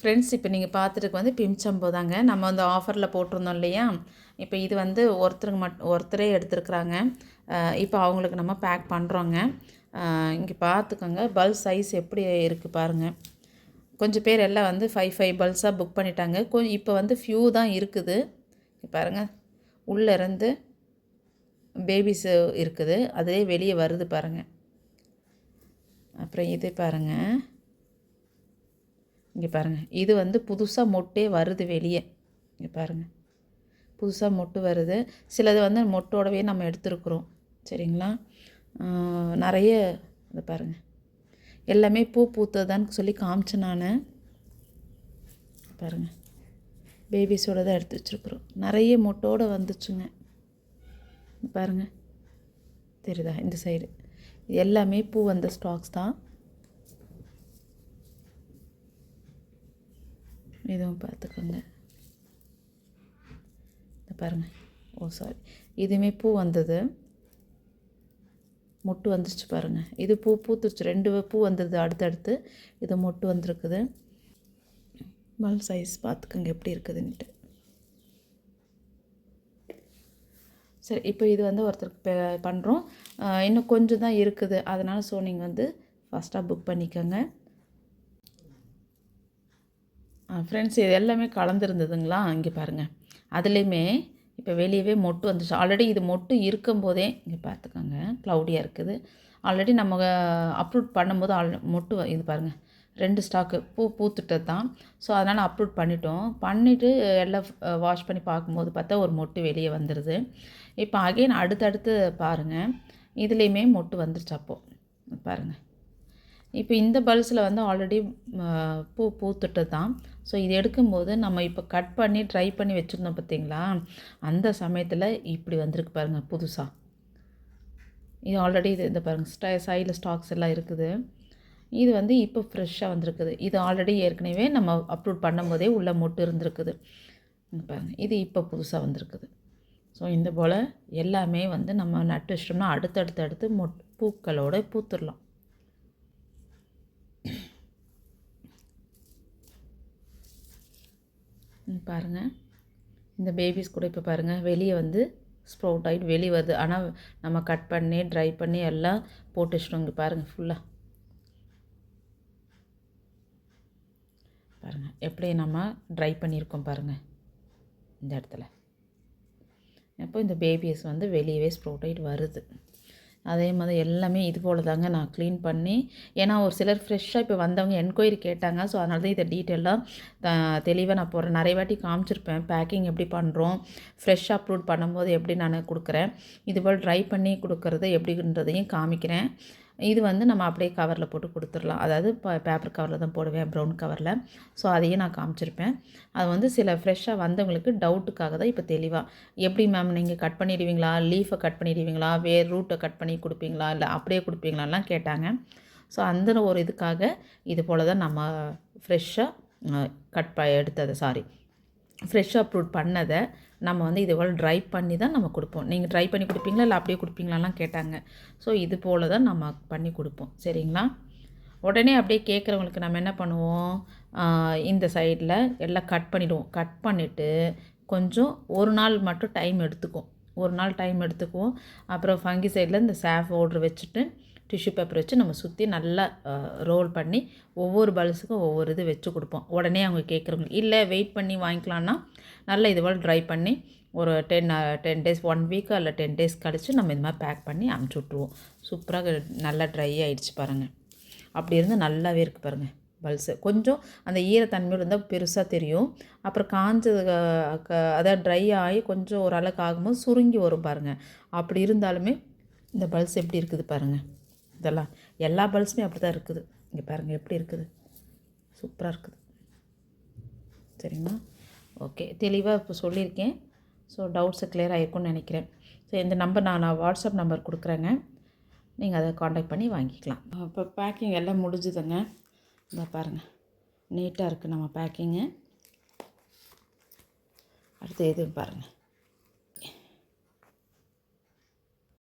Friends இப்போ நீங்கள் பார்த்துட்டு வந்து பிம்சம்போ தாங்க. நம்ம வந்து ஆஃபரில் போட்டிருந்தோம் இல்லையா? இப்போ இது வந்து ஒருத்தருக்கு மட் ஒருத்தரே எடுத்துருக்குறாங்க. இப்போ அவங்களுக்கு நம்ம பேக் பண்ணுறோங்க இங்கே பார்த்துக்கோங்க பல் சைஸ் எப்படி இருக்குது பாருங்கள் கொஞ்சம் பேர் எல்லாம் வந்து ஃபைவ் ஃபைவ் பல்ஸாக புக் பண்ணிட்டாங்க. கொஞ்சம் இப்போ வந்து ஃபியூ தான் இருக்குது. பாருங்கள் உள்ளே இருந்து இருக்குது. அதே வெளியே வருது பாருங்கள் அப்புறம் இது பாருங்கள் இங்கே பாருங்கள் இது வந்து புதுசாக மொட்டே வருது வெளியே. இங்கே பாருங்கள் புதுசாக மொட்டு வருது. சிலது வந்து மொட்டோடவே நம்ம எடுத்துருக்குறோம். சரிங்களா? நிறைய இது பாருங்கள் எல்லாமே பூ பூத்ததான்னு சொல்லி காமிச்சேன் நான். பாருங்கள் பேபிஸோடு தான் எடுத்து வச்சுருக்குறோம். நிறைய மொட்டோடு வந்துச்சுங்க. பாருங்கள் தெரியுதா? இந்த சைடு எல்லாமே பூ வந்த ஸ்டாக்ஸ் தான். இதுவும் பார்த்துக்கோங்க. இந்த பாருங்கள் ஓ சாரி இதுவுமே பூ வந்தது. மொட்டு வந்துருச்சு பாருங்கள் இது பூ பூத்துருச்சு. ரெண்டு பூ வந்தது அடுத்தடுத்து. இது மொட்டு வந்திருக்குது. பல் சைஸ் பார்த்துக்கோங்க எப்படி இருக்குதுன்ட்டு சரி இப்போ இது வந்து ஒருத்தருக்கு பே பண்ணுறோம் இன்னும் கொஞ்சம் தான் இருக்குது. அதனால் ஸோ நீங்கள் வந்து ஃபஸ்ட்டாக புக் பண்ணிக்கோங்க. ஃப்ரெண்ட்ஸ் இது எல்லாமே கலந்துருந்ததுங்களா? இங்கே பாருங்கள் அதுலேயுமே இப்போ வெளியவே மொட்டு வந்துச்சு. ஆல்ரெடி இது மொட்டு இருக்கும்போதே இங்கே பார்த்துக்கோங்க க்ளவுடியாக இருக்குது. ஆல்ரெடி நம்ம அப்லோட் பண்ணும்போது ஆல் மொட்டு இது பாருங்கள் ரெண்டு ஸ்டாக்கு பூ பூத்துட்டது தான் ஸோ அதனால் அப்லோட் பண்ணிட்டோம். பண்ணிவிட்டு எல்லாம் வாஷ் பண்ணி பார்க்கும்போது பார்த்தா ஒரு மொட்டு வெளியே வந்துடுது இப்போ அகைன் அடுத்தடுத்து பாருங்கள் இதுலேயுமே மொட்டு வந்துருச்சு அப்போது பாருங்கள் இப்போ இந்த பல்ஸில் வந்து ஆல்ரெடி பூ பூத்துட்டு தான் ஸோ இது எடுக்கும்போது நம்ம இப்போ கட் பண்ணி ட்ரை பண்ணி வச்சுருந்தோம் பார்த்தீங்களா? அந்த சமயத்தில் இப்படி வந்திருக்கு பாருங்கள் புதுசாக இது ஆல்ரெடி இது இந்த பாருங்கள் ஸ்டை சைடில் ஸ்டாக்ஸ் எல்லாம் இருக்குது. இது வந்து இப்போ ஃப்ரெஷ்ஷாக வந்திருக்குது. இது ஆல்ரெடி ஏற்கனவே நம்ம அப்லோட் பண்ணும்போதே உள்ளே மொட்டு இருந்திருக்குது. பாருங்கள் இது இப்போ புதுசாக வந்திருக்குது. ஸோ இந்த போல் எல்லாமே வந்து நம்ம நட்டு வச்சிட்டோம்னா அடுத்தடுத்து அடுத்து மொட் பூக்களோடு பூத்துடலாம். ம், இந்த பேபிஸ் கூட இப்போ பாருங்கள் வெளியே வந்து ஸ்ப்ரவுட் ஆகிட்டு வெளியே வருது. ஆனால் நம்ம கட் பண்ணி ட்ரை பண்ணி எல்லாம் போட்டு வச்சிட்டோம் இங்கே பாருங்கள் ஃபுல்லாக பாருங்கள் எப்படி நம்ம ட்ரை பண்ணியிருக்கோம் பாருங்கள் இந்த இடத்துல. அப்போ இந்த பேபிஸ் வந்து வெளியவே ஸ்ப்ரவுட் ஆகிட்டு வருது. அதே மாதிரி எல்லாமே இது போல் தாங்க நான் க்ளீன் பண்ணி ஏன்னா ஒரு சிலர் ஃப்ரெஷ்ஷாக இப்போ வந்தவங்க என்கொயரி கேட்டாங்க. ஸோ அதனால தான் இதை டீட்டெயிலாக தெளிவாக நான் போகிறேன் நிறைய வாட்டி காமிச்சிருப்பேன். பேக்கிங் எப்படி பண்ணுறோம் ஃப்ரெஷ் அப்லோட் பண்ணும்போது எப்படி நான் கொடுக்குறேன் இது போல் ட்ரை பண்ணி கொடுக்குறது எப்படின்றதையும் காமிக்கிறேன். இது வந்து நம்ம அப்படியே கவரில் போட்டு கொடுத்துடலாம். அதாவது இப்போ பேப்பர் கவரில் தான் போடுவேன் ப்ரௌன் கவரில் ஸோ அதையும் நான் காமிச்சிருப்பேன். அது வந்து சில ஃப்ரெஷ்ஷாக வந்தவங்களுக்கு டவுட்டுக்காக தான் இப்போ தெளிவாக எப்படி மேம் நீங்கள் கட் பண்ணிடுவீங்களா? லீஃபை கட் பண்ணிடுவீங்களா? வேர் ரூட்டை கட் பண்ணி கொடுப்பீங்களா? இல்லை அப்படியே கொடுப்பீங்களாலாம் கேட்டாங்க. ஸோ அந்த ஒரு இதுக்காக இது போல் தான் நம்ம ஃப்ரெஷ்ஷாக கட் ப எடுத்தது. சாரி ஃப்ரெஷ்ஷாக அப்ரூட் பண்ணதை நம்ம வந்து இது போல் ட்ரை பண்ணி தான் நம்ம கொடுப்போம். நீங்கள் ட்ரை பண்ணி கொடுப்பீங்களா? இல்லை அப்படியே கொடுப்பீங்களாலாம் கேட்டாங்க. ஸோ இது போல் தான் நம்ம பண்ணி கொடுப்போம். சரிங்களா? உடனே அப்படியே கேட்குறவங்களுக்கு நம்ம என்ன பண்ணுவோம்? இந்த சைடில் எல்லாம் கட் பண்ணிவிடுவோம் கட் பண்ணிவிட்டு கொஞ்சம் ஒரு நாள் மட்டும் டைம் எடுத்துக்கும் ஒரு நாள் டைம் எடுத்துக்குவோம். அப்புறம் ஃபங்கி சைடில் இந்த சேஃப் ஓட்ரு வச்சுட்டு டிஷ்யூ பேப்பர் வச்சு நம்ம சுற்றி நல்லா ரோல் பண்ணி ஒவ்வொரு பல்ஸுக்கும் ஒவ்வொரு இது வச்சு கொடுப்போம். உடனே அவங்க கேட்குறவங்க இல்லை வெயிட் பண்ணி வாங்கிக்கலான்னா நல்லா இது போல் ட்ரை பண்ணி ஒரு ten ten days one week இல்லை டென் டேஸ் கழித்து நம்ம இது மாதிரி பேக் பண்ணி அமுச்சு விட்ருவோம் சூப்பராக நல்லா ட்ரை ஆகிடுச்சு பாருங்கள் அப்படி இருந்து நல்லாவே இருக்குது பாருங்கள் பல்ஸு கொஞ்சம் அந்த ஈரத்தன்மையோடு இருந்தால் பெருசாக தெரியும். அப்புறம் காஞ்சது க- அதாவது ட்ரை ஆகி கொஞ்சம் ஓரளவுக்கு ஆகும்போது சுருங்கி வரும் பாருங்கள் அப்படி இருந்தாலுமே இந்த பல்ஸ் எப்படி இருக்குது பாருங்கள் இதெல்லாம் எல்லா பல்ஸுமே அப்படி தான் இருக்குது. இங்கே பாருங்கள் எப்படி இருக்குது? சூப்பராக இருக்குது. சரிங்களா? ஓகே தெளிவாக இப்போ சொல்லியிருக்கேன். ஸோ டவுட்ஸை கிளியர் ஆகிருக்கும்னு நினைக்கிறேன். ஸோ இந்த நம்பர் நான் நான் வாட்ஸ்அப் நம்பர் கொடுக்குறேங்க. நீங்கள் அதை காண்டாக்ட் பண்ணி வாங்கிக்கலாம். இப்போ பேக்கிங் எல்லாம் முடிஞ்சுதுங்க. இந்த பாருங்கள் நீட்டாக இருக்குது நம்ம பேக்கிங்கு அடுத்து எதுவும் பாருங்கள்